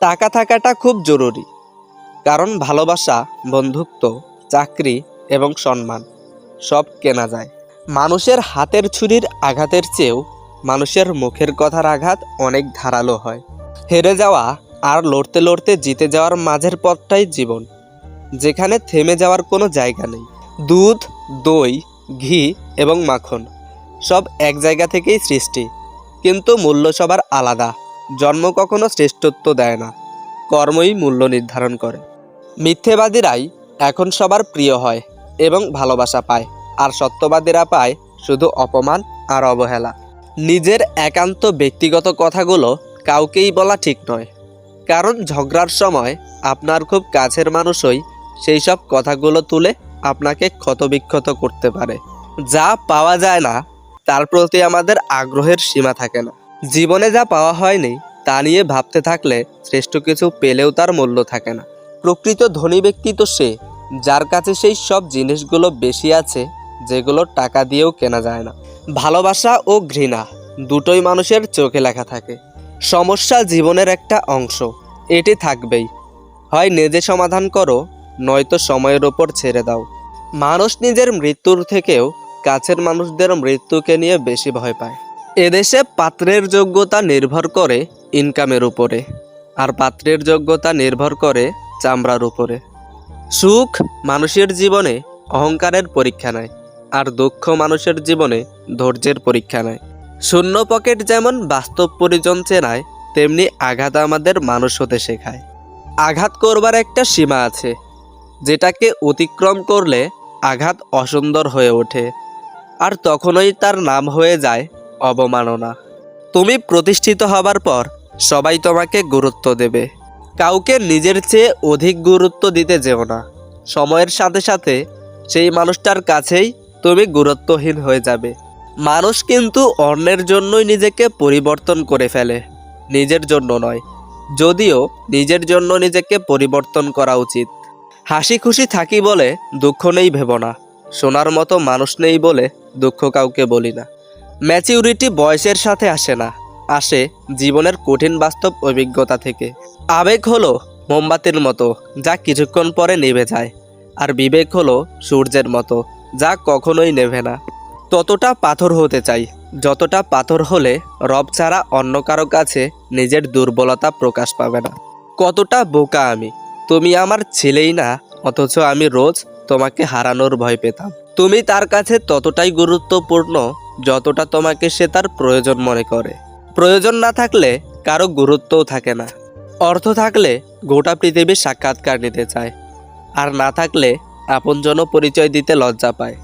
টাকা থাকাটা খুব জরুরি, কারণ ভালোবাসা, বন্ধুত্ব, চাকরি এবং সম্মান সব কেনা যায়। মানুষের হাতের ছুরির আঘাতের চেয়েও মানুষের মুখের কথার আঘাত অনেক ধারালো হয়। হেরে যাওয়া আর লড়তে লড়তে জিতে যাওয়ার মাঝের পথটাই জীবন, যেখানে থেমে যাওয়ার কোনো জায়গা নেই। দুধ, দই, ঘি এবং মাখন সব এক জায়গা থেকেই সৃষ্টি, কিন্তু মূল্য সবার আলাদা। জন্ম কখনো শ্রেষ্ঠত্ব দেয় না, কর্মই মূল্য নির্ধারণ করে। মিথ্যেবাদীরাই এখন সবার প্রিয় হয় এবং ভালোবাসা পায়, আর সত্যবাদীরা পায় শুধু অপমান আর অবহেলা। নিজের একান্ত ব্যক্তিগত কথাগুলো কাউকেই বলা ঠিক নয়, কারণ ঝগড়ার সময় আপনার খুব কাছের মানুষই সেই সব কথাগুলো তুলে আপনাকে ক্ষতবিক্ষত করতে পারে। যা পাওয়া যায় না, তার প্রতি আমাদের আগ্রহের সীমা থাকে না। জীবনে যা পাওয়া হয়নি, তা নিয়ে ভাবতে থাকলে শ্রেষ্ঠ কিছু পেলেও তার মূল্য থাকে না। প্রকৃত ধনী ব্যক্তি তো সে, যার কাছে সেই সব জিনিসগুলো বেশি আছে, যেগুলো টাকা দিয়েও কেনা যায় না। ভালোবাসা ও ঘৃণা দুটোই মানুষের চোখে লেখা থাকে। সমস্যা জীবনের একটা অংশ, এটি থাকবেই। হয় নিজে সমাধান করো, নয়তো সময়ের ওপর ছেড়ে দাও। মানুষ নিজের মৃত্যুর থেকেও কাছের মানুষদের মৃত্যুকে নিয়ে বেশি ভয় পায়। এদেশে পাত্রের যোগ্যতা নির্ভর করে ইনকামের উপরে, আর পাত্রের যোগ্যতা নির্ভর করে চামড়ার উপরে। সুখ মানুষের জীবনে, অহংকারের পরীক্ষা নেয়, আর দুঃখ মানুষের জীবনে, ধৈর্যের পরীক্ষা নেয়। শূন্য পকেট যেমন বাস্তব পরিজন চেনায়, তেমনি আঘাত আমাদের মানুষ হতে শেখায়। আঘাত করবার একটা সীমা আছে, যেটাকে অতিক্রম করলে আঘাত অসুন্দর হয়ে ওঠে, আর তখনই তার নাম হয়ে যায় অবমাননা। তুমি প্রতিষ্ঠিত হবার পর সবাই তোমাকে গুরুত্ব দেবে। কাউকে নিজের চেয়ে অধিক গুরুত্ব দিতে যেও না। সময়ের সাথে সাথে সেই মানুষটার কাছেই তুমি গুরুত্বহীন হয়ে যাবে। মানুষ কিন্তু অন্যের জন্যই নিজেকে পরিবর্তন করে ফেলে, নিজের জন্য নয়। যদিও নিজের জন্য নিজেকে পরিবর্তন করা উচিত। হাসি খুশি থাকি বলে দুঃখ নেই ভেব না। শোনার মতো মানুষ নেই বলে দুঃখ কাউকে বলি না। ম্যাচিউরিটি বয়সের সাথে আসে না, আসে জীবনের কঠিন বাস্তব অভিজ্ঞতা থেকে। আবেগ হলো মোমবাতির মতো, যা কিছুক্ষণ পরে নিভে যায়, আর বিবেক হলো সূর্যের মতো, যা কখনোই নেভে না। ততটা পাথর হতে চাই, যতটা পাথর হলে রব ছাড়া অন্য কারও কাছে নিজের দুর্বলতা প্রকাশ পাবে না। কতটা বোকা আমি, তুমি আমার ছেলেই না, অথচ আমি রোজ তোমাকে হারানোর ভয় পেতাম। তুমি তার কাছে ততটাই গুরুত্বপূর্ণ যতটা তোমাকে সে তার প্রয়োজন মনে করে। প্রয়োজন না থাকলে কারও গুরুত্বও থাকে না। অর্থ থাকলে গোটা পৃথিবীর সাক্ষাৎকার নিতে চায়। আর না থাকলে আপনজন পরিচয় দিতে লজ্জা পায়।